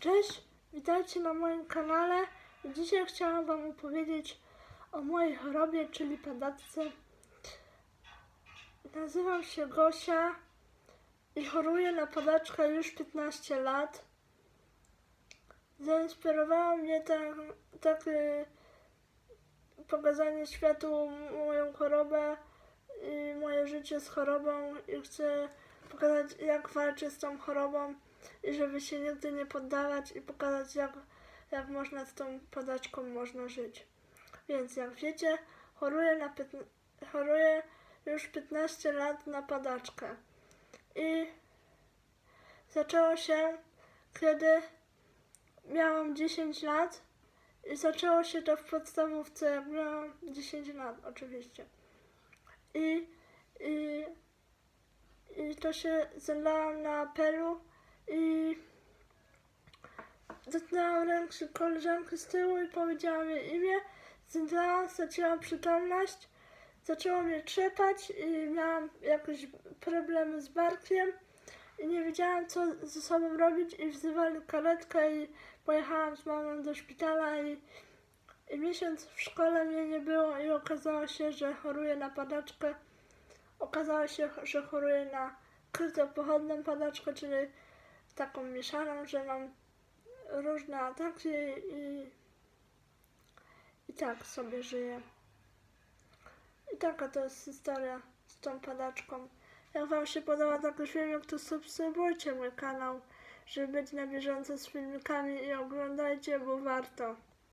Cześć, witajcie na moim kanale. Dzisiaj chciałam Wam opowiedzieć o mojej chorobie, czyli padaczce. Nazywam się Gosia i choruję na padaczkę już 15 lat. Zainspirowało mnie tak, takie pokazanie światu moją chorobę i moje życie z chorobą i chcę pokazać jak walczę z tą chorobą i żeby się nigdy nie poddawać i pokazać jak, jak można z tą padaczką można żyć. Więc jak wiecie, choruję, na choruję już 15 lat na padaczkę. I zaczęło się, kiedy miałam 10 lat i zaczęło się to w podstawówce, jak miałam 10 lat oczywiście. I, i, i to się zemdlałam na apelu i dotknęłam ręki koleżanki z tyłu i powiedziałam jej imię. Zemdlałam, straciłam przytomność, zaczęło mnie trzepać i miałam jakieś problemy z barkiem i nie wiedziałam co ze sobą robić i wzywali karetkę i pojechałam z mamą do szpitala i, i miesiąc w szkole mnie nie było i okazało się, że choruję na padaczkę. Okazało się, że choruję na krytopochodną padaczkę, czyli taką mieszaną, że mam różne ataki i, i tak sobie żyję. I taka to jest historia z tą padaczką. Jak Wam się podoba taki filmik, to subskrybujcie mój kanał, żeby być na bieżąco z filmikami i oglądajcie, bo warto.